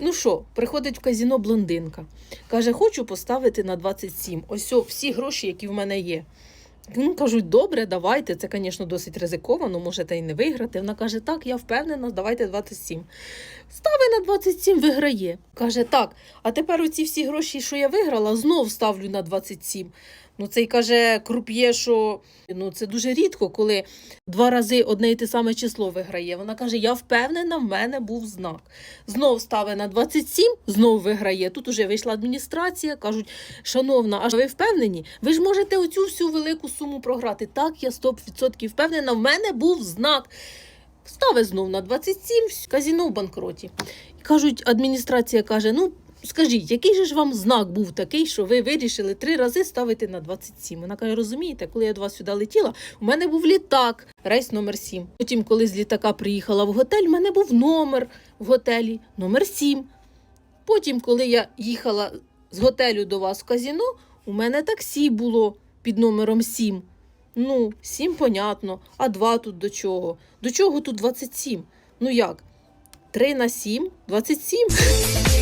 Ну що, приходить в казіно блондинка. Каже, хочу поставити на 27. Ось о, всі гроші, які в мене є. Ну, кажуть, добре, давайте. Це, звісно, досить ризиковано, можете і не виграти. Вона каже, так, я впевнена, давайте 27. Ставить на 27, виграє. Каже, так, а тепер оці всі гроші, що я виграла, знов ставлю на 27. Ну, цей каже, круп'є, що ну, це дуже рідко, коли два рази одне і те саме число виграє. Вона каже, я впевнена, в мене був знак. Знов ставить на 27, знов виграє. Тут уже вийшла адміністрація, кажуть, шановна, а ви впевнені? Ви ж можете оцю всю велику суму програти. Так, я 100% впевнена, в мене був знак. Ставить знов на 27, казіно в банкроті. Кажуть, адміністрація каже: ну. Скажіть, який же ж вам знак був такий, що ви вирішили три рази ставити на 27? Вона каже, розумієте, коли я до вас сюди летіла, у мене був літак, рейс номер 7. Потім, коли з літака приїхала в готель, у мене був номер в готелі, номер 7. Потім, коли я їхала з готелю до вас в казіно, у мене таксі було під номером 7. Ну, 7 понятно. А 2 тут до чого? До чого тут 27? Ну як? 3 на 7? 27?